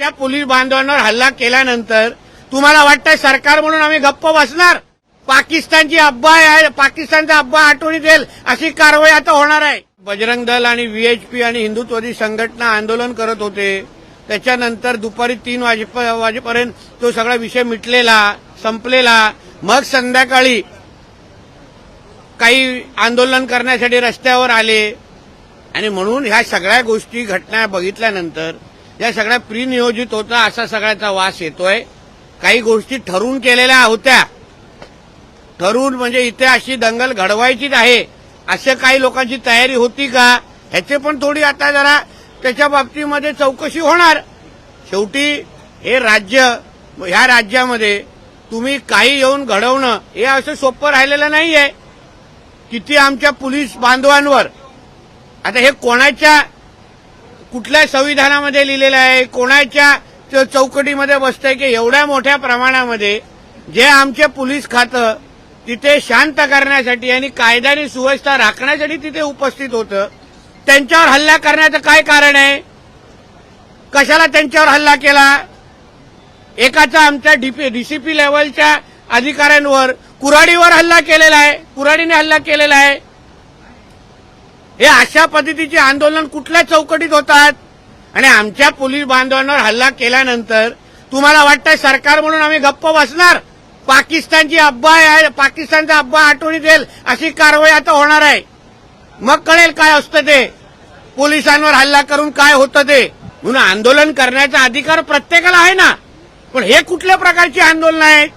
त्या पोलीस बांधवांवर हल्ला केल्यानंतर तुम्हाला वाटतंय सरकार म्हणून आम्ही गप्प बसणार? पाकिस्तानची अब्बा आहे पाकिस्तानचा अब्बा आठवणी देईल अशी कारवाई आता होणार आहे. बजरंग दल आणि व्हीएचपी आणि हिंदुत्ववादी संघटना आंदोलन करत होते. त्याच्यानंतर दुपारी तीन वाजे वाजेपर्यंत तो सगळा विषय मिटलेला संपलेला. मग संध्याकाळी काही आंदोलन करण्यासाठी रस्त्यावर आले. आणि म्हणून ह्या सगळ्या गोष्टी घटना बघितल्यानंतर या सगळ्या प्रिनियोजित होता असा सगळ्याचा वास येतोय. काही गोष्टी ठरवून केलेल्या होत्या. ठरवून म्हणजे इथे अशी दंगल घडवायचीच आहे अशा काही लोकांची तयारी होती का? ह्याचे पण थोडी आता जरा त्याच्या बाबतीमध्ये चौकशी होणार. शेवटी हे राज्य ह्या राज्यामध्ये तुम्ही काही येऊन घडवणं हे असं सोपं राहिलेलं नाहीये. किती आमच्या पोलीस बांधवांवर. आता हे कोणाच्या कुठल्या संविधानामध्ये लिहिलेलं आहे? कोणाच्या चौकटीमध्ये बसतंय की एवढ्या मोठ्या प्रमाणामध्ये जे आमचे पोलीस खातं तिथे शांत करण्यासाठी आणि कायद्याने सुव्यवस्था राखण्यासाठी तिथे उपस्थित होतं त्यांच्यावर हल्ला करण्याचं काय कारण आहे? कशाला त्यांच्यावर हल्ला केला? एकाचा आमच्या डीसीपी लेवलच्या अधिकाऱ्यांवर कुराडीवर हल्ला केलेला आहे. कुराडीने हल्ला केलेला आहे. हे अशा पद्धतीचे आंदोलन कुठल्या चौकटीत होतात? आणि आमच्या पोलीस बांधवांवर हल्ला केल्यानंतर तुम्हाला वाटतंय सरकार म्हणून आम्ही गप्प बसणार? पाकिस्तानची अब्बा आहे पाकिस्तानचा अब्बा आठवणी देईल अशी कारवाई आता होणार आहे. मग कळेल काय असतं ते. पोलिसांवर हल्ला करून काय होतं ते. म्हणून आंदोलन करण्याचा अधिकार प्रत्येकाला आहे ना. पण हे कुठल्या प्रकारची आंदोलन आहेत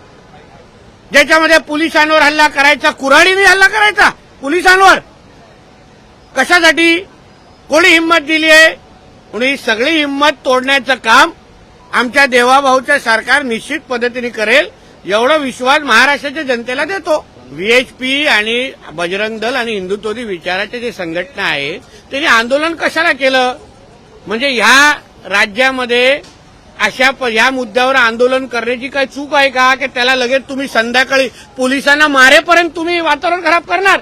ज्याच्यामध्ये पोलिसांवर हल्ला करायचा कुऱ्हाडीने हल्ला करायचा? पोलिसांवर? कशासाठी? कोणी हिंमत दिली आहे? कोणी सगळी हिंमत तोडण्याचं काम आमच्या देवाभाऊचं सरकार निश्चित पद्धतीने करेल एवढा विश्वास महाराष्ट्राच्या जनतेला देतो. व्हीएचपी आणि बजरंग दल आणि हिंदुत्ववादी विचाराच्या जे संघटना आहे त्यांनी आंदोलन कशाला केलं? म्हणजे ह्या राज्यामध्ये अशा प- या मुद्द्यावर आंदोलन करण्याची काही चूक आहे का? की त्याला लगेच तुम्ही संध्याकाळी पोलिसांना मारेपर्यंत तुम्ही वातावरण खराब करणार?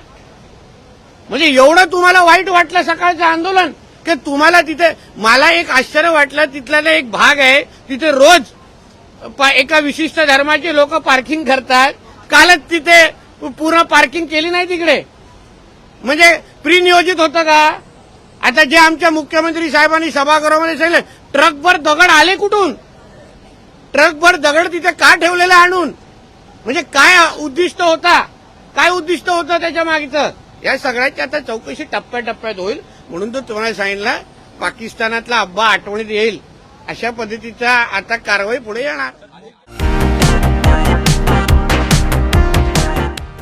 म्हणजे एवढं तुम्हाला वाईट वाटलं सकाळचं आंदोलन की तुम्हाला तिथे मला एक आश्चर्य वाटलं तिथला एक भाग आहे तिथे रोज एका विशिष्ट धर्माचे लोक पार्किंग करतात. कालच तिथे पूर्ण पार्किंग केली नाही तिकडे. म्हणजे प्रिनियोजित होतं का? आता जे आमच्या मुख्यमंत्री साहेबांनी सभागृहामध्ये सांगितलं ट्रकभर दगड आले कुठून? ट्रकभर दगड तिथे का ठेवलेला आणून? म्हणजे काय उद्दिष्ट होता? काय उद्दिष्ट होतं त्याच्या मागचं? या सगळ्याची आता चौकशी टप्प्याटप्प्यात होईल. म्हणून तो तुम्हाला सांगितलं पाकिस्तानातला अब्बा आठवणीत येईल. अशा पद्धतीचा आता कारवाई पुढे येणार.